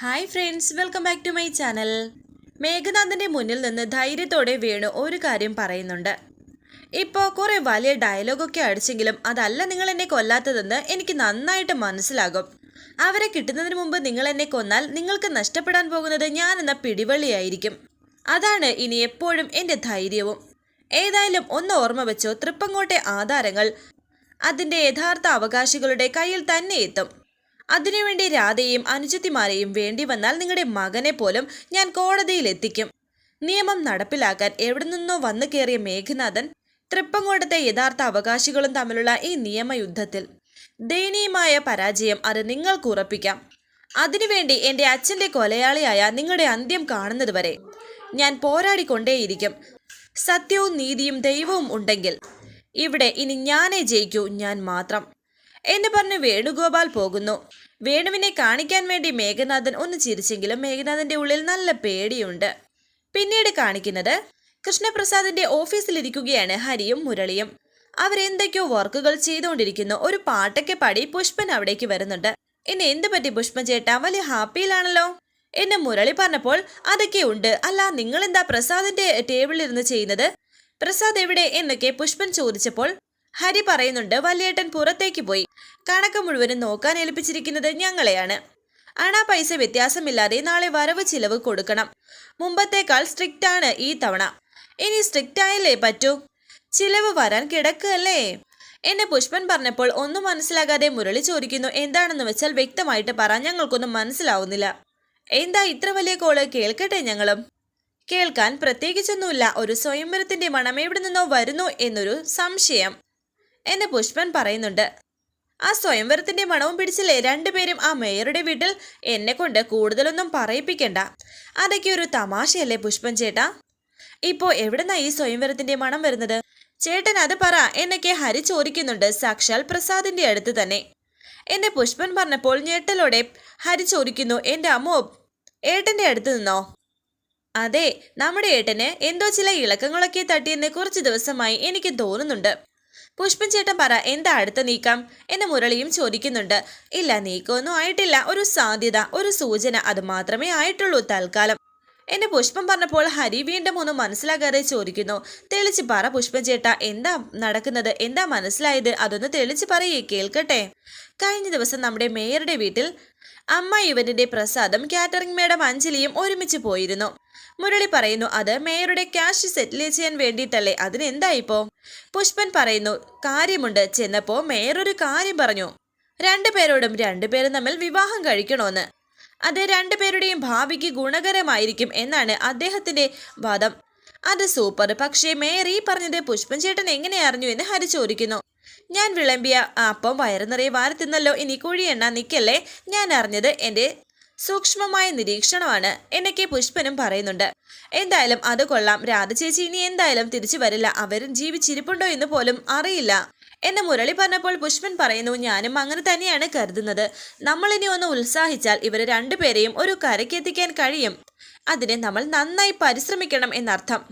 Hi friends welcome back to my channel മേഘനാഥന്റെ മുന്നിൽ നിന്ന് ധൈര്യത്തോടെ വേണു ഒരു കാര്യം പറയുന്നുണ്ട്. ഇപ്പോൾ കുറേ വലിയ ഡയലോഗൊക്കെ അടിച്ചെങ്കിലും അതല്ല നിങ്ങൾ എന്നെ കൊല്ലാത്തതെന്ന് എനിക്ക് നന്നായിട്ട് മനസ്സിലാകും. അവരെ കിട്ടുന്നതിന് മുമ്പ് നിങ്ങൾ എന്നെ കൊന്നാൽ നിങ്ങൾക്ക് നഷ്ടപ്പെടാൻ പോകുന്നത് ഞാൻ എന്ന പിടിവള്ളിയായിരിക്കും. അതാണ് ഇനി എപ്പോഴും എന്റെ ധൈര്യവും. ഏതായാലും ഒന്ന് ഓർമ്മ വെച്ചോ തൃപ്പങ്ങോട്ടെ ആധാരങ്ങൾ അതിന്റെ യഥാർത്ഥ അവകാശികളുടെ കയ്യിൽ തന്നെ എത്തും. അതിനുവേണ്ടി രാധയെയും അനുജത്തിമാരെയും വേണ്ടി വന്നാൽ നിങ്ങളുടെ മകനെ പോലും ഞാൻ കോടതിയിൽ എത്തിക്കും. നിയമം നടപ്പിലാക്കാൻ എവിടെ നിന്നോ വന്നു കയറിയ മേഘനാഥൻ തൃപ്പങ്കോട്ടത്തെ യഥാർത്ഥ അവകാശികളും തമ്മിലുള്ള ഈ നിയമയുദ്ധത്തിൽ ദയനീയമായ പരാജയം അത് നിങ്ങൾക്ക് ഉറപ്പിക്കാം. അതിനുവേണ്ടി എന്റെ അച്ഛന്റെ കൊലയാളിയായ നിങ്ങളുടെ അന്ത്യം കാണുന്നത് വരെ ഞാൻ പോരാടിക്കൊണ്ടേയിരിക്കും. സത്യവും നീതിയും ദൈവവും ഉണ്ടെങ്കിൽ ഇവിടെ ഇനി ഞാനേ ജയിക്കൂ ഞാൻ മാത്രം. എന്ന് പറഞ്ഞ് വേണുഗോപാൽ പോകുന്നു. വേണുവിനെ കാണിക്കാൻ വേണ്ടി മേഘനാഥൻ ഒന്ന് ചിരിച്ചെങ്കിലും മേഘനാഥന്റെ ഉള്ളിൽ നല്ല പേടിയുണ്ട്. പിന്നീട് കാണിക്കുന്നത് കൃഷ്ണപ്രസാദിന്റെ ഓഫീസിലിരിക്കുകയാണ് ഹരിയും മുരളിയും. അവരെന്തൊക്കെയോ വർക്കുകൾ ചെയ്തുകൊണ്ടിരിക്കുന്നു. ഒരു പാട്ടൊക്കെ പാടി പുഷ്പൻ അവിടേക്ക് വരുന്നുണ്ട്. ഇനി എന്ത് പറ്റി പുഷ്പൻ ചേട്ടാ? വലിയ ഹാപ്പിയിലാണല്ലോ എന്നെ മുരളി പറഞ്ഞപ്പോൾ അതൊക്കെ ഉണ്ട്. അല്ല നിങ്ങൾ എന്താ പ്രസാദിന്റെ ടേബിളിൽ ഇരുന്ന് ചെയ്യുന്നത്? പ്രസാദ് എവിടെ? എന്നൊക്കെ പുഷ്പൻ ചോദിച്ചപ്പോൾ ഹരി പറയുന്നുണ്ട് വലിയേട്ടൻ പുറത്തേക്ക് പോയി. കണക്ക് മുഴുവനും നോക്കാൻ ഏൽപ്പിച്ചിരിക്കുന്നത് ഞങ്ങളെയാണ്. അണ പൈസ വ്യത്യാസമില്ലാതെ നാളെ വരവ് ചിലവ് കൊടുക്കണം. മുമ്പത്തേക്കാൾ സ്ട്രിക്റ്റ് ആണ് ഈ തവണ. ഇനി സ്ട്രിക്റ്റ് ആയില്ലേ പറ്റൂ? ചിലവ് വരാൻ കിടക്കല്ലേ എന്നെ പുഷ്പൻ പറഞ്ഞപ്പോൾ ഒന്നും മനസ്സിലാകാതെ മുരളി ചോദിക്കുന്നു എന്താണെന്ന് വെച്ചാൽ വ്യക്തമായിട്ട് പറ ഞങ്ങൾക്കൊന്നും മനസ്സിലാവുന്നില്ല. എന്താ ഇത്ര വലിയ കോൾ? കേൾക്കട്ടെ ഞങ്ങളും. കേൾക്കാൻ പ്രത്യേകിച്ചൊന്നുമില്ല ഒരു സ്വയംവരത്തിന്റെ മണം എവിടെ നിന്നോ വരുന്നു എന്നൊരു സംശയം. എന്നെ പുഷ്പൻ പറയുന്നുണ്ട് ആ സ്വയംവരത്തിന്റെ മണവും പിടിച്ചില്ലേ? രണ്ടുപേരും ആ മേയറുടെ വീട്ടിൽ എന്നെ കൊണ്ട് കൂടുതലൊന്നും പറയിപ്പിക്കണ്ട. അതൊക്കെ ഒരു തമാശയല്ലേ പുഷ്പൻ ചേട്ടാ? ഇപ്പോ എവിടുന്നാ ഈ സ്വയംവരത്തിന്റെ മണം വരുന്നത്? ചേട്ടൻ അത് പറ എന്നൊക്കെ ഹരി ചോദിക്കുന്നുണ്ട് സാക്ഷാൽ പ്രസാദിന്റെ അടുത്ത് തന്നെ. എന്നെ പുഷ്പൻ പറഞ്ഞപ്പോൾ ഞെട്ടലോടെ ഹരി ചോദിക്കുന്നു എന്റെ അമ്മോ ഏട്ടന്റെ അടുത്ത് നിന്നോ? അതെ നമ്മുടെ ഏട്ടന് എന്തോ ചില ഇളക്കങ്ങളൊക്കെ തട്ടിയെന്ന് കുറച്ച് ദിവസമായി എനിക്ക് തോന്നുന്നുണ്ട്. പുഷ്പൻ ചേട്ടൻ പറ എന്താ അടുത്ത നീക്കം? എന്ന് മുരളിയും ചോദിക്കുന്നുണ്ട്. ഇല്ല നീക്കമൊന്നും ആയിട്ടില്ല. ഒരു സാധ്യത ഒരു സൂചന അത് മാത്രമേ ആയിട്ടുള്ളൂ തൽക്കാലം. എന്നെ പുഷ്പം പറഞ്ഞപ്പോൾ ഹരി വീണ്ടും ഒന്ന് മനസ്സിലാകാതെ ചോദിക്കുന്നു തെളിച്ച് പറ പുഷ്പം ചേട്ട എന്താ നടക്കുന്നത്? എന്താ മനസ്സിലായത്? അതൊന്ന് തെളിച്ച് പറയേ കേൾക്കട്ടെ? കഴിഞ്ഞ ദിവസം നമ്മുടെ മേയറുടെ വീട്ടിൽ അമ്മ ഇവനിന്റെ പ്രസാദം കാറ്ററിംഗ് മേഡം അഞ്ജലിയും ഒരുമിച്ച് പോയിരുന്നു. മുരളി പറയുന്നു അത് മേയറുടെ ക്യാഷ് സെറ്റിൽ ചെയ്യാൻ വേണ്ടിയിട്ടല്ലേ? അതിനെന്തായിപ്പോ പുഷ്പൻ പറയുന്നു കാര്യമുണ്ട്. ചെന്നപ്പോ മേയർ ഒരു കാര്യം പറഞ്ഞു. രണ്ടുപേരോടും രണ്ടുപേരും തമ്മിൽ വിവാഹം കഴിക്കണമെന്ന് അത് രണ്ടുപേരുടെയും ഭാവിക്ക് ഗുണകരമായിരിക്കും എന്നാണ് അദ്ദേഹത്തിന്റെ വാദം. അത് സൂപ്പർ. പക്ഷേ മേയർ ഈ പറഞ്ഞത് പുഷ്പൻ ചേട്ടൻ എങ്ങനെ അറിഞ്ഞു എന്ന് ഹരി ചോദിക്കുന്നു. ഞാൻ വിളമ്പിയ അപ്പം വയറു നിറയെ വാരി തിന്നല്ലോ ഇനി കുഴിയെണ്ണ നിൽക്കല്ലേ? ഞാൻ അറിഞ്ഞത് എന്റെ സൂക്ഷ്മമായ നിരീക്ഷണമാണ്. എന്നൊക്കെ പുഷ്പനും പറയുന്നുണ്ട്. എന്തായാലും അത് കൊള്ളാം. രാധ ചേച്ചി ഇനി എന്തായാലും തിരിച്ചു വരില്ല. അവരും ജീവിച്ചിരിപ്പുണ്ടോ എന്ന് പോലും അറിയില്ല. എന്നെ മുരളി പറഞ്ഞപ്പോൾ പുഷ്പൻ പറയുന്നു ഞാനും അങ്ങനെ തന്നെയാണ് കരുതുന്നത്. നമ്മളിനി ഒന്ന് ഉത്സാഹിച്ചാൽ ഇവരെ രണ്ടുപേരെയും ഒരു കരയ്ക്കെത്തിക്കാൻ കഴിയും. അതിനെ നമ്മൾ നന്നായി പരിശ്രമിക്കണം എന്നർത്ഥം.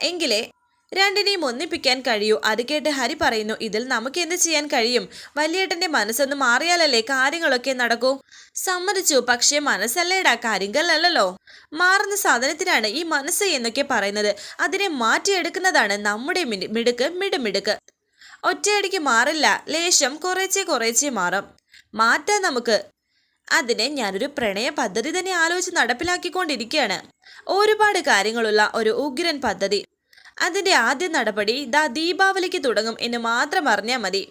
എങ്കിലേ രണ്ടിനെയും ഒന്നിപ്പിക്കാൻ കഴിയൂ. അത് കേട്ട് ഹരി പറയുന്നു ഇതിൽ നമുക്ക് എന്ത് ചെയ്യാൻ കഴിയും? വലിയേട്ടന്റെ മനസ്സൊന്ന് മാറിയാലല്ലേ കാര്യങ്ങളൊക്കെ നടക്കൂ? സമ്മതിച്ചു. പക്ഷേ മനസ്സല്ലേടാ കാര്യങ്ങളല്ലല്ലോ. മാറുന്ന സാധനത്തിനാണ് ഈ മനസ്സ് എന്നൊക്കെ പറയുന്നത്. അതിനെ മാറ്റിയെടുക്കുന്നതാണ് നമ്മുടെ മിടുക്ക് മിടുമിടുക്ക്. ഒറ്റയടിക്ക് മാറില്ല. ലേശം കുറേച്ചെ കുറേച്ചെ മാറും. മാറ്റാം നമുക്ക് അതിനെ ഞാനൊരു പ്രണയ പദ്ധതി തന്നെ ആലോചിച്ച് നടപ്പിലാക്കിക്കൊണ്ടിരിക്കുകയാണ് ഒരുപാട് കാര്യങ്ങളുള്ള ഒരു ഉഗ്രൻ പദ്ധതി. അതിന്റെ ആദ്യ നടപടി ദാ ദീപാവലിക്ക് തുടങ്ങും എന്ന് മാത്രം അറിഞ്ഞാൽ മതി.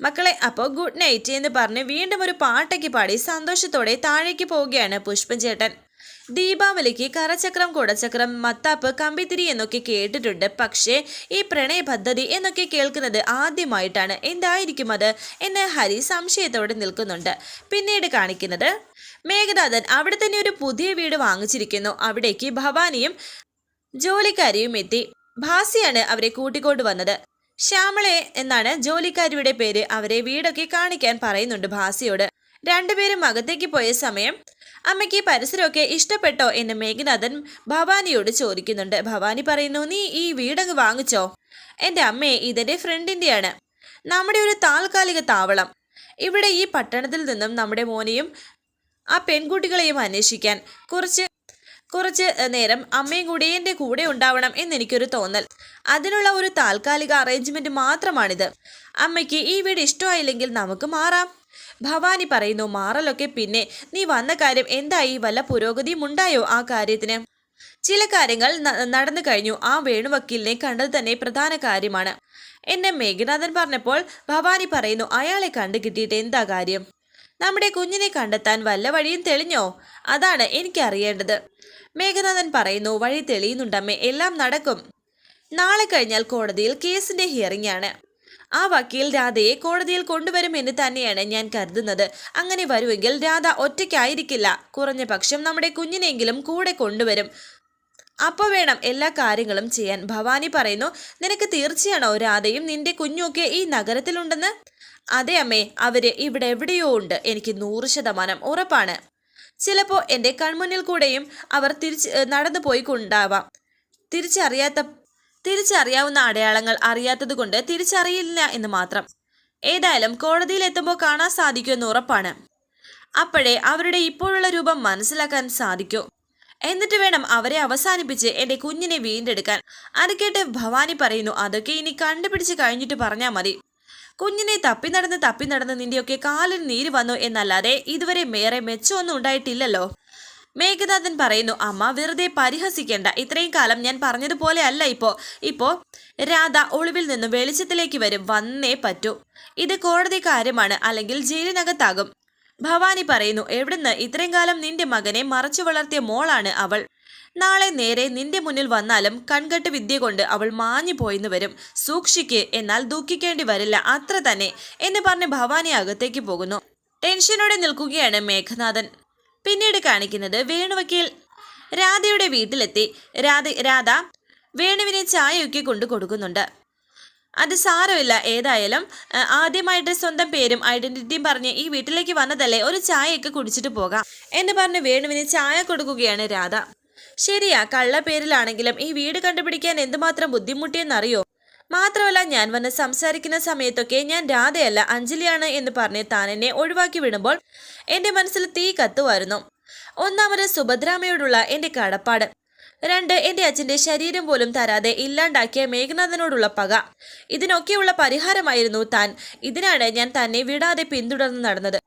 മക്കളെ അപ്പോൾ ഗുഡ് നൈറ്റ് എന്ന് പറഞ്ഞ് വീണ്ടും ഒരു പാട്ടയ്ക്ക് പാടി സന്തോഷത്തോടെ താഴേക്ക് പോവുകയാണ് പുഷ്പൻ ചേട്ടൻ ദീപാവലിക്ക് കറചക്രം കുടച്ചക്രം മത്താപ്പ് കമ്പിത്തിരി എന്നൊക്കെ കേട്ടിട്ടുണ്ട്. പക്ഷേ ഈ പ്രണയ പദ്ധതി എന്നൊക്കെ കേൾക്കുന്നത് ആദ്യമായിട്ടാണ്. എന്തായിരിക്കും അത് എന്ന് ഹരി സംശയത്തോടെ നിൽക്കുന്നുണ്ട്. പിന്നീട് കാണിക്കുന്നത് മേഘനാഥൻ അവിടെ തന്നെ ഒരു പുതിയ വീട് വാങ്ങിച്ചിരിക്കുന്നു. അവിടേക്ക് ഭവാനിയും ജോലിക്കാരിയും എത്തി. ഭാസിയാണ് അവരെ കൂട്ടിക്കൊണ്ടു വന്നത്. ശ്യാമളെ എന്നാണ് ജോലിക്കാരിയുടെ പേര്. അവരെ വീടൊക്കെ കാണിക്കാൻ പറയുന്നുണ്ട് ഭാസിയോട്. രണ്ടുപേരും അകത്തേക്ക് പോയ സമയം അമ്മയ്ക്ക് പരിസരമൊക്കെ ഇഷ്ടപ്പെട്ടോ എന്ന് മേഘനാഥൻ ഭവാനിയോട് ചോദിക്കുന്നുണ്ട്. ഭവാനി പറയുന്നു നീ ഈ വീടങ്ങ് വാങ്ങിച്ചോ. എന്റെ അമ്മയെ ഇതെന്റെ ഫ്രണ്ടിന്റെയാണ് നമ്മുടെ ഒരു താൽക്കാലിക താവളം. ഇവിടെ ഈ പട്ടണത്തിൽ നിന്നും നമ്മുടെ മോനെയും ആ പെൺകുട്ടികളെയും അന്വേഷിക്കാൻ കുറച്ച് കുറച്ച് നേരം അമ്മയും കൂടി എന്റെ കൂടെ ഉണ്ടാവണം എന്നെനിക്കൊരു തോന്നൽ. അതിനുള്ള ഒരു താൽക്കാലിക അറേഞ്ച്മെന്റ് മാത്രമാണിത്. അമ്മയ്ക്ക് ഈ വീട് ഇഷ്ടമായില്ലെങ്കിൽ നമുക്ക് മാറാം. ഭവാനി പറയുന്നു മാറലൊക്കെ പിന്നെ നീ വന്ന കാര്യം എന്തായി വല്ല പുരോഗതിയും ഉണ്ടായോ ആ കാര്യത്തിന്? ചില കാര്യങ്ങൾ നടന്നു കഴിഞ്ഞു. ആ വേണുവക്കീലിനെ കണ്ടത് തന്നെ പ്രധാന കാര്യമാണ്. എന്നെ മേഘനാഥൻ പറഞ്ഞപ്പോൾ ഭവാനി പറയുന്നു അയാളെ കണ്ടു കിട്ടിയിട്ട് എന്താ കാര്യം? നമ്മുടെ കുഞ്ഞിനെ കണ്ടെത്താൻ വല്ല വഴിയും തെളിഞ്ഞോ? അതാണ് എനിക്കറിയേണ്ടത് മേഘനാഥൻ പറയുന്നു വഴി തെളിയുന്നുണ്ടമ്മേ എല്ലാം നടക്കും. നാളെ കഴിഞ്ഞാൽ കോടതിയിൽ കേസിന്റെ ഹിയറിംഗ് ആണ്. ആ വക്കീൽ രാധയെ കോടതിയിൽ കൊണ്ടുവരുമെന്ന് തന്നെയാണ് ഞാൻ കരുതുന്നത്. അങ്ങനെ വരുമെങ്കിൽ രാധ ഒറ്റയ്ക്കായിരിക്കില്ല. കുറഞ്ഞ പക്ഷം നമ്മുടെ കുഞ്ഞിനെങ്കിലും കൂടെ കൊണ്ടുവരും. അപ്പോൾ വേണം എല്ലാ കാര്യങ്ങളും ചെയ്യാൻ. ഭവാനി പറയുന്നു നിനക്ക് തീർച്ചയാണോ രാധയും നിന്റെ കുഞ്ഞുമൊക്കെ ഈ നഗരത്തിലുണ്ടെന്ന്? അതെ അമ്മേ അവർ ഇവിടെ എവിടെയോ ഉണ്ട്. എനിക്ക് നൂറ് ശതമാനം ഉറപ്പാണ്. ചിലപ്പോൾ എന്റെ കൺമുന്നിൽ കൂടെയും അവർ തിരിച്ച് നടന്നു പോയിക്കൊണ്ടാവാം തിരിച്ചറിയാത്ത തിരിച്ചറിയാവുന്ന അടയാളങ്ങൾ അറിയാത്തതുകൊണ്ട് തിരിച്ചറിയില്ല എന്ന് മാത്രം. ഏതായാലും കോടതിയിൽ എത്തുമ്പോൾ കാണാൻ സാധിക്കുമെന്ന് ഉറപ്പാണ്. അപ്പോഴേ അവരുടെ ഇപ്പോഴുള്ള രൂപം മനസ്സിലാക്കാൻ സാധിക്കൂ. എന്നിട്ട് വേണം അവരെ അവസാനിപ്പിച്ച് എന്റെ കുഞ്ഞിനെ വീണ്ടെടുക്കാൻ. അത് കേട്ട് ഭവാനി പറയുന്നു അതൊക്കെ ഇനി കണ്ടുപിടിച്ച് കഴിഞ്ഞിട്ട് പറഞ്ഞാൽ മതി. കുഞ്ഞിനെ തപ്പി നടന്ന് തപ്പി നടന്ന് നിന്റെയൊക്കെ കാലിൽ നീര് വന്നു എന്നല്ലാതെ ഇതുവരെ മേറെ മെച്ചമൊന്നും ഉണ്ടായിട്ടില്ലല്ലോ. മേഘനാഥൻ പറയുന്നു അമ്മ വെറുതെ പരിഹസിക്കേണ്ട. ഇത്രയും കാലം ഞാൻ പറഞ്ഞതുപോലെ അല്ല ഇപ്പോ. ഇപ്പോ രാധ ഒളിവിൽ നിന്ന് വെളിച്ചത്തിലേക്ക് വരും. വന്നേ പറ്റൂ. ഇത് കോടതി കാര്യമാണ്. അല്ലെങ്കിൽ ജയിലിനകത്താകും. ഭവാനി പറയുന്നു എവിടുന്ന്? ഇത്രയും കാലം നിന്റെ മകനെ മറച്ചു വളർത്തിയ മോളാണ് അവൾ. നാളെ നേരെ നിന്റെ മുന്നിൽ വന്നാലും കൺകെട്ട് വിദ്യ കൊണ്ട് അവൾ മാഞ്ഞു പോയിന്ന് വരും. സൂക്ഷിക്ക് എന്നാൽ ദുഃഖിക്കേണ്ടി വരില്ല. അത്ര തന്നെ. എന്ന് പറഞ്ഞ് ഭവാനി അകത്തേക്ക് പോകുന്നു. ടെൻഷനോടെ നിൽക്കുകയാണ് മേഘനാഥൻ. പിന്നീട് കാണിക്കുന്നത് വേണുവക്കീൽ. രാധയുടെ വീട്ടിലെത്തി രാധ രാധ വേണുവിനെ ചായയൊക്കെ കൊണ്ടു കൊടുക്കുന്നുണ്ട്. അത് സാരമില്ല ഏതായാലും ആദ്യമായിട്ട് സ്വന്തം പേരും ഐഡന്റിറ്റിയും പറഞ്ഞ് ഈ വീട്ടിലേക്ക് വന്നതല്ലേ ഒരു ചായയൊക്കെ കുടിച്ചിട്ട് പോകാം എന്ന് പറഞ്ഞ് വേണുവിന് ചായ കൊടുക്കുകയാണ് രാധ. ശരിയാ കള്ള പേരിലാണെങ്കിലും ഈ വീട് കണ്ടുപിടിക്കാൻ എന്തുമാത്രം ബുദ്ധിമുട്ടിയെന്നറിയോ? മാത്രമല്ല ഞാൻ വന്ന് സംസാരിക്കുന്ന സമയത്തൊക്കെ ഞാൻ രാധയല്ല അഞ്ജലിയാണ് എന്ന് പറഞ്ഞ് താൻ എന്നെ ഒഴിവാക്കി വിടുമ്പോൾ എന്റെ മനസ്സിൽ തീ കത്തുമായിരുന്നു. ഒന്നാമത് സുഭദ്രാമയോടുള്ള എന്റെ കടപ്പാട്. രണ്ട് എന്റെ അച്ഛന്റെ ശരീരം പോലും തരാതെ ഇല്ലാണ്ടാക്കിയ മേഘനാഥനോടുള്ള പക. ഇതിനൊക്കെയുള്ള പരിഹാരമായിരുന്നു താൻ. ഇതിനാണ് ഞാൻ തന്നെ വിടാതെ പിന്തുടർന്ന് നടന്നത്.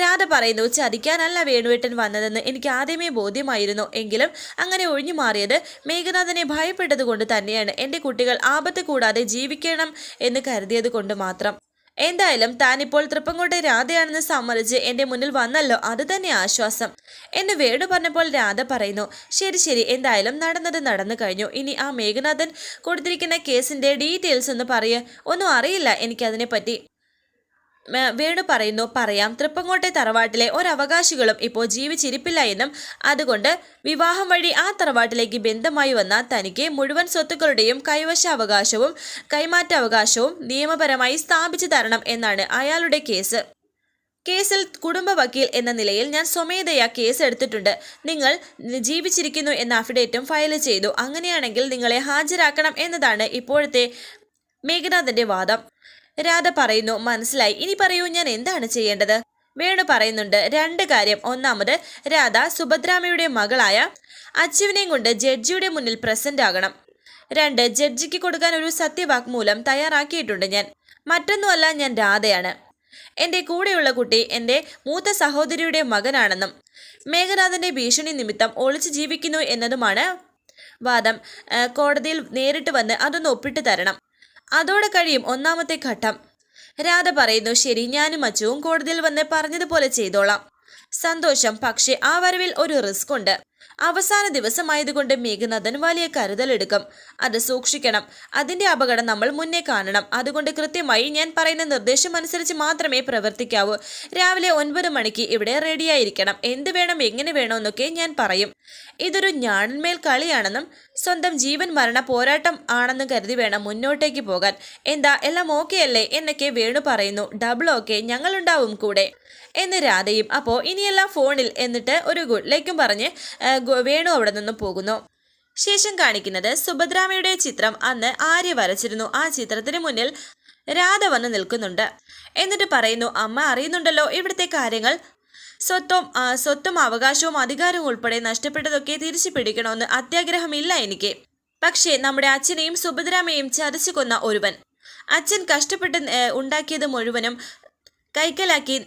രാധ പറയുന്നു ചതിക്കാനല്ല വേണുവേട്ടൻ വന്നതെന്ന് എനിക്ക് ആദ്യമേ ബോധ്യമായിരുന്നു. എങ്കിലും അങ്ങനെ ഒഴിഞ്ഞു മാറിയത് മേഘനാഥനെ ഭയപ്പെട്ടതുകൊണ്ട് തന്നെയാണ്. എന്റെ കുട്ടികൾ ആപത്ത് കൂടാതെ ജീവിക്കണം എന്ന് കരുതിയത് കൊണ്ട് മാത്രം. എന്തായാലും താൻ ഇപ്പോൾ തൃപ്പങ്കോട്ടെ രാധയാണെന്ന് സമ്മതിച്ച് എന്റെ മുന്നിൽ വന്നല്ലോ അത് തന്നെ ആശ്വാസം. എന്ന് വേണു പറഞ്ഞപ്പോൾ രാധ പറയുന്നു ശരി ശരി എന്തായാലും നടന്നത് നടന്നു കഴിഞ്ഞു. ഇനി ആ മേഘനാഥൻ കൊടുത്തിരിക്കുന്ന കേസിന്റെ ഡീറ്റെയിൽസ് ഒന്ന് പറയുക ഒന്നും അറിയില്ല എനിക്കതിനെപ്പറ്റി. വേണു പറയുന്നു പറയാം. തൃപ്പങ്കോട്ടെ തറവാട്ടിലെ ഒരവകാശികളും ഇപ്പോൾ ജീവിച്ചിരിപ്പില്ല എന്നും അതുകൊണ്ട് വിവാഹം വഴി ആ തറവാട്ടിലേക്ക് ബന്ധമായി വന്ന തനിക്ക് മുഴുവൻ സ്വത്തുക്കളുടെയും കൈവശാവകാശവും കൈമാറ്റാവകാശവും നിയമപരമായി സ്ഥാപിച്ചു തരണം എന്നാണ് അയാളുടെ കേസ്. കേസിൽ കുടുംബ വക്കീൽ എന്ന നിലയിൽ ഞാൻ സ്വമേധയാ കേസ് എടുത്തിട്ടുണ്ട്. നിങ്ങൾ ജീവിച്ചിരിക്കുന്നു എന്ന അഫിഡേറ്റും ഫയൽ ചെയ്തു. അങ്ങനെയാണെങ്കിൽ നിങ്ങളെ ഹാജരാക്കണം എന്നതാണ് ഇപ്പോഴത്തെ മേഘനാഥന്റെ വാദം. രാധ പറയുന്നു മനസ്സിലായി. ഇനി പറയൂ ഞാൻ എന്താണ് ചെയ്യേണ്ടത്? വേണു പറയുന്നുണ്ട് രണ്ട് കാര്യം. ഒന്നാമത് രാധ സുഭദ്രാമയുടെ മകളായ അച്ചുവിനെയും കൊണ്ട് ജഡ്ജിയുടെ മുന്നിൽ പ്രസന്റ് ആകണം. രണ്ട് ജഡ്ജിക്ക് കൊടുക്കാൻ ഒരു സത്യവാക്മൂലം തയ്യാറാക്കിയിട്ടുണ്ട് ഞാൻ. മറ്റൊന്നുമല്ല ഞാൻ രാധയാണ്. എന്റെ കൂടെയുള്ള കുട്ടി എന്റെ മൂത്ത സഹോദരിയുടെ മകനാണെന്നും മേഘനാഥന്റെ ഭീഷണി നിമിത്തം ഒളിച്ചു ജീവിക്കുന്നു എന്നതുമാണ് വാദം. കോടതിയിൽ നേരിട്ട് വന്ന് അതൊന്ന് ഒപ്പിട്ട് തരണം. അതോടെ കഴിയും ഒന്നാമത്തെ ഘട്ടം. രാധ പറയുന്നു ശരി ഞാനും അച്ചുവും കോടതിയിൽ വന്ന് പറഞ്ഞതുപോലെ ചെയ്തോളാം. സന്തോഷം പക്ഷേ ആ വരവിൽ ഒരു റിസ്ക് ഉണ്ട്. അവസാന ദിവസമായതുകൊണ്ട് മേഘനാഥൻ വലിയ കരുതലെടുക്കും. അത് സൂക്ഷിക്കണം. അതിന്റെ അപകടം നമ്മൾ മുന്നേ കാണണം. അതുകൊണ്ട് കൃത്യമായി ഞാൻ പറയുന്ന നിർദ്ദേശം അനുസരിച്ച് മാത്രമേ പ്രവർത്തിക്കാവൂ. രാവിലെ ഒൻപത് മണിക്ക് ഇവിടെ റെഡിയായിരിക്കണം. എന്ത് വേണം എങ്ങനെ വേണമെന്നൊക്കെ ഞാൻ പറയും. ഇതൊരു ഞാണിന്മേൽ കളിയാണെന്നും സ്വന്തം ജീവൻ മരണ പോരാട്ടം ആണെന്നും കരുതി വേണം മുന്നോട്ടേക്ക് പോകാൻ. എന്താ എല്ലാം ഓക്കെ അല്ലേ? എന്നൊക്കെ വേണു പറയുന്നു. ഡബിൾ ഓക്കെ ഞങ്ങളുണ്ടാവും കൂടെ. എന്ന് രാധയും അപ്പോൾ ഇനിയെല്ലാം ഫോണിൽ എന്നിട്ട് ഒരു ഗുഡ് ലൈക്കും പറഞ്ഞ് വേണു അവിടെ നിന്ന് പോകുന്നു. ശേഷം കാണിക്കുന്നത് സുഭദ്രാമയുടെ ചിത്രം അന്ന് ആര്യ വരച്ചിരുന്നു. ആ ചിത്രത്തിന് മുന്നിൽ രാധ വന്ന് നിൽക്കുന്നുണ്ട്. എന്നിട്ട് പറയുന്നു അമ്മ അറിയുന്നുണ്ടല്ലോ ഇവിടുത്തെ കാര്യങ്ങൾ. സ്വത്വം ആ, സ്വത്തും അവകാശവും അധികാരവും ഉൾപ്പെടെ നഷ്ടപ്പെട്ടതൊക്കെ തിരിച്ചു പിടിക്കണമെന്ന് അത്യാഗ്രഹമില്ല എനിക്ക്. പക്ഷേ നമ്മുടെ അച്ഛനെയും സുഭദ്രാമയെയും ചതച്ചു കൊന്ന ഒരുവൻ. അച്ഛൻ കഷ്ടപ്പെട്ട് ഉണ്ടാക്കിയത് മുഴുവനും കൈക്കലാക്കി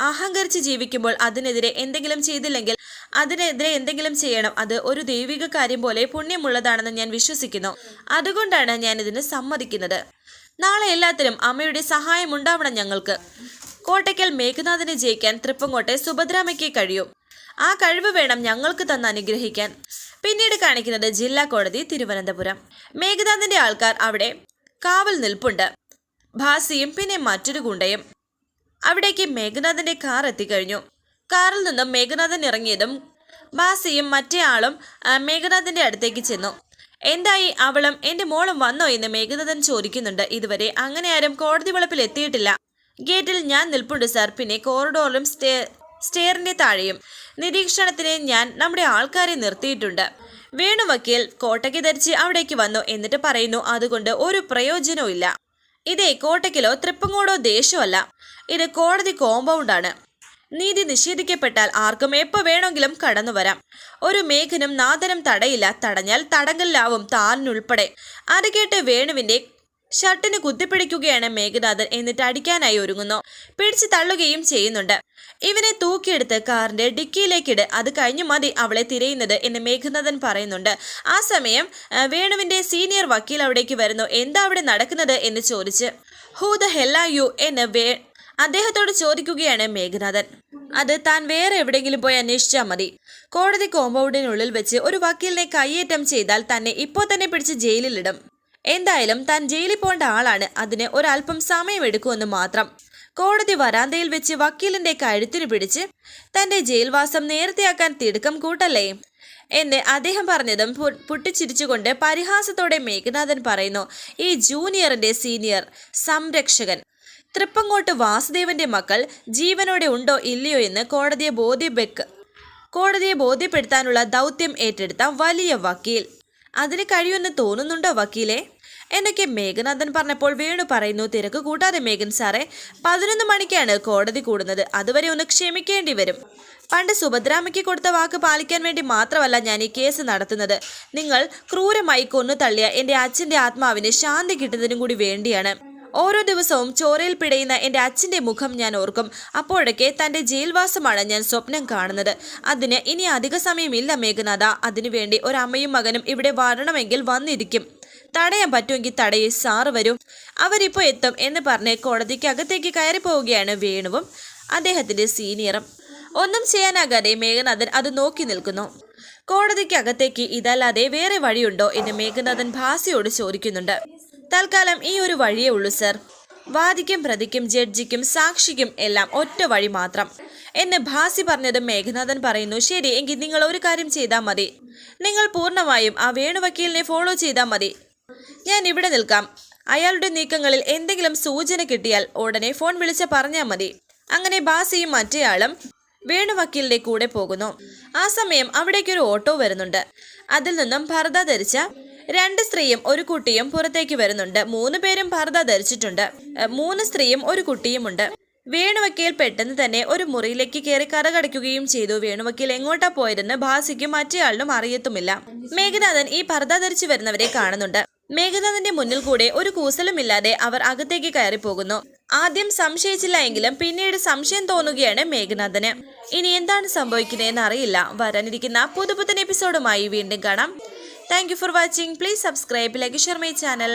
അഹങ്കരിച്ച് ജീവിക്കുമ്പോൾ അതിനെതിരെ എന്തെങ്കിലും ചെയ്തില്ലെങ്കിൽ അതിനെതിരെ എന്തെങ്കിലും ചെയ്യണം. അത് ഒരു ദൈവിക കാര്യം പോലെ പുണ്യമുള്ളതാണെന്ന് ഞാൻ വിശ്വസിക്കുന്നു. അതുകൊണ്ടാണ് ഞാൻ ഇതിന് സമ്മതിക്കുന്നത്. നാളെ എല്ലാത്തിനും അമ്മയുടെ സഹായം ഉണ്ടാവണം ഞങ്ങൾക്ക്. കോട്ടയ്ക്കൽ മേഘനാഥനെ ജയിക്കാൻ തൃപ്പങ്കോട്ടെ സുഭദ്രാമയ്ക്ക് കഴിയും. ആ കഴിവ് വേണം ഞങ്ങൾക്ക് തന്ന് അനുഗ്രഹിക്കാൻ. പിന്നീട് കാണിക്കുന്നത് ജില്ലാ കോടതി തിരുവനന്തപുരം. മേഘനാഥിന്റെ ആൾക്കാർ അവിടെ കാവൽ നിൽപ്പുണ്ട്. ഭാസിയും പിന്നെ മറ്റൊരു ഗുണ്ടയും. അവിടേക്ക് മേഘനാഥന്റെ കാർ എത്തിക്കഴിഞ്ഞു. കാറിൽ നിന്നും മേഘനാഥൻ ഇറങ്ങിയതും ബാസിയും മറ്റേ ആളും മേഘനാഥന്റെ അടുത്തേക്ക് ചെന്നു. എന്തായി അവളും എന്റെ മോളും വന്നോ? എന്ന് മേഘനാഥൻ ചോദിക്കുന്നുണ്ട്. ഇതുവരെ അങ്ങനെ ആരും കോടതി വളപ്പിൽ എത്തിയിട്ടില്ല. ഗേറ്റിൽ ഞാൻ നിൽപ്പുണ്ട് സാർ. പിന്നെ കോറിഡോറിലും സ്റ്റേ സ്റ്റെയറിന്റെ താഴെയും. നിരീക്ഷണത്തിന് ഞാൻ നമ്മുടെ ആൾക്കാരെ നിർത്തിയിട്ടുണ്ട്. വേണു വക്കീൽ കോട്ടയ്ക്ക് ധരിച്ച് അവിടേക്ക് വന്നു എന്നിട്ട് പറയുന്നു അതുകൊണ്ട് ഒരു പ്രയോജനവും ഇതേ കോട്ടയ്ക്കലോ തൃപ്പങ്ങോടോ ദേശമല്ല ഇത് കോടതി കോമ്പൗണ്ടാണ് നീതി നിഷേധിക്കപ്പെട്ടാൽ ആർക്കും എപ്പോൾ വേണമെങ്കിലും കടന്നു വരാം. ഒരു മേഘനും നാദനും തടയില്ല തടഞ്ഞാൽ തടങ്കലിലാവും താനുൾപ്പെടെ അത് കേട്ട് വേണുവിന്റെ ഷർട്ടിന് കുത്തിപ്പിടിക്കുകയാണ് മേഘനാഥൻ എന്നിട്ട് അടിക്കാനായി ഒരുങ്ങുന്നു. പിടിച്ചു തള്ളുകയും ചെയ്യുന്നുണ്ട്. ഇവനെ തൂക്കിയെടുത്ത് കാറിന്റെ ഡിക്കിയിലേക്കിട്. അത് കഴിഞ്ഞു മതി അവളെ തിരയുന്നത് എന്ന് മേഘനാഥൻ പറയുന്നുണ്ട്. ആ സമയം വേണുവിന്റെ സീനിയർ വക്കീൽ അവിടേക്ക് വരുന്നു. എന്താ അവിടെ നടക്കുന്നത് എന്ന് ചോദിച്ച് ഹൂ ദ ഹെല്ല യു എന്ന് വേ അദ്ദേഹത്തോട് ചോദിക്കുകയാണ് മേഘനാഥൻ. അത് താൻ വേറെ എവിടെയെങ്കിലും പോയി അന്വേഷിച്ചാൽ മതി. കോടതി കോമ്പൗണ്ടിനുള്ളിൽ വെച്ച് ഒരു വക്കീലിനെ കയ്യേറ്റം ചെയ്താൽ തന്നെ ഇപ്പോൾ തന്നെ പിടിച്ച് ജയിലിലിടും. എന്തായാലും താൻ ജയിലിൽ പോകേണ്ട ആളാണ്. അതിന് ഒരല്പം സമയമെടുക്കുമെന്ന് മാത്രം. കോടതി വരാന്തയിൽ വെച്ച് വക്കീലിന്റെ കഴുത്തിന് പിടിച്ച് തന്റെ ജയിൽവാസം നേരത്തെയാക്കാൻ തിടുക്കം കൂട്ടല്ലേ? എന്ന് അദ്ദേഹം പറഞ്ഞതും പൊട്ടിച്ചിരിച്ചുകൊണ്ട് പരിഹാസത്തോടെ മേഘനാഥൻ പറയുന്നു ഈ ജൂനിയറിന്റെ സീനിയർ സംരക്ഷകൻ. തൃപ്പങ്ങോട്ട് വാസുദേവന്റെ മക്കൾ ജീവനോടെ ഉണ്ടോ ഇല്ലയോ എന്ന് കോടതിയെ ബോധ്യപ്പെക്ക് കോടതിയെ ബോധ്യപ്പെടുത്താനുള്ള ദൗത്യം ഏറ്റെടുത്ത വലിയ വക്കീൽ. അതിന് കഴിയുമെന്ന് തോന്നുന്നുണ്ടോ വക്കീലെ? എന്നൊക്കെ മേഘനാഥൻ പറഞ്ഞപ്പോൾ വേണു പറയുന്നു തിരക്ക് കൂട്ടാതെ മേഘൻ സാറേ പതിനൊന്ന് മണിക്കാണ് കോടതി കൂടുന്നത്. അതുവരെ ഒന്ന് ക്ഷമിക്കേണ്ടി വരും. പണ്ട് സുഭദ്രാമയ്ക്ക് കൊടുത്ത വാക്ക് പാലിക്കാൻ വേണ്ടി മാത്രമല്ല ഞാൻ ഈ കേസ് നടത്തുന്നത്. നിങ്ങൾ ക്രൂരമായി കൊന്നു തള്ളിയ എന്റെ അച്ഛന്റെ ആത്മാവിന് ശാന്തി കിട്ടുന്നതിനും കൂടി വേണ്ടിയാണ്. ഓരോ ദിവസവും ചോരയിൽ പിടയുന്ന എന്റെ അച്ഛന്റെ മുഖം ഞാൻ ഓർക്കും. അപ്പോഴൊക്കെ തന്റെ ജയിൽവാസമാണ് ഞാൻ സ്വപ്നം കാണുന്നത്. അതിന് ഇനി അധിക സമയമില്ല മേഘനാഥ. അതിനുവേണ്ടി ഒരമ്മയും മകനും ഇവിടെ വരണമെങ്കിൽ വന്നിരിക്കും. തടയാൻ പറ്റുമെങ്കിൽ തടയി സാറ് വരും. അവരിപ്പോൾ എത്തും എന്ന് പറഞ്ഞ് കോടതിക്ക് അകത്തേക്ക് കയറി പോവുകയാണ് വേണുവും അദ്ദേഹത്തിന്റെ സീനിയറും. ഒന്നും ചെയ്യാനാകാതെ മേഘനാഥൻ അത് നോക്കി നിൽക്കുന്നു. കോടതിക്ക് അകത്തേക്ക് ഇതല്ലാതെ വേറെ വഴിയുണ്ടോ എന്ന് മേഘനാഥൻ ഭാസിയോട് ചോദിക്കുന്നുണ്ട്. തൽക്കാലം ഈ ഒരു വഴിയേ ഉള്ളൂ സർ. വാദിക്കും പ്രതിക്കും ജഡ്ജിക്കും സാക്ഷിക്കും എല്ലാം ഒറ്റ വഴി മാത്രം. എന്ന് ഭാസി പറഞ്ഞതും മേഘനാഥൻ പറയുന്നു. ശരി എങ്കിൽ നിങ്ങൾ ഒരു കാര്യം ചെയ്താൽ മതി. നിങ്ങൾ പൂർണമായും ആ വേണു വക്കീലിനെ ഫോളോ ചെയ്താൽ മതി. ഞാൻ ഇവിടെ നിൽക്കാം. അയാളുടെ നീക്കങ്ങളിൽ എന്തെങ്കിലും സൂചന കിട്ടിയാൽ ഉടനെ ഫോൺ വിളിച്ച് പറഞ്ഞാൽ മതി. അങ്ങനെ ബാസിയും മറ്റേയാളും വേണുവക്കീലിന്റെ കൂടെ പോകുന്നു. ആ സമയം അവിടേക്കൊരു ഓട്ടോ വരുന്നുണ്ട്. അതിൽ നിന്നും ഭർത ധരിച്ച രണ്ട് സ്ത്രീയും ഒരു കുട്ടിയും പുറത്തേക്ക് വരുന്നുണ്ട്. മൂന്ന് പേരും ഭർത ധരിച്ചിട്ടുണ്ട്. മൂന്ന് സ്ത്രീയും ഒരു കുട്ടിയുമുണ്ട്. വേണുവക്കീൽ പെട്ടെന്ന് തന്നെ ഒരു മുറിയിലേക്ക് കയറി കറകടയ്ക്കുകയും ചെയ്തു. വേണുവക്കീൽ എങ്ങോട്ടാ പോയതെന്ന് ഭാസിക്കും മറ്റേയാളിനും അറിയത്തുമില്ല. മേഘനാഥൻ ഈ പർദ്ദ ധരിച്ചു വരുന്നവരെ കാണുന്നുണ്ട്. മേഘനാഥന്റെ മുന്നിൽ കൂടെ ഒരു കൂസലുമില്ലാതെ അവർ അകത്തേക്ക് കയറി പോകുന്നു ആദ്യം സംശയിച്ചില്ല എങ്കിലും പിന്നീട് സംശയം തോന്നുകയാണ് മേഘനാഥന്. ഇനി എന്താണ് സംഭവിക്കുന്നതെന്ന് അറിയില്ല. വരാനിരിക്കുന്ന പുതുപുത്തൻ എപ്പിസോഡുമായി വീണ്ടും കാണാം. Thank you for watching please subscribe like share my channel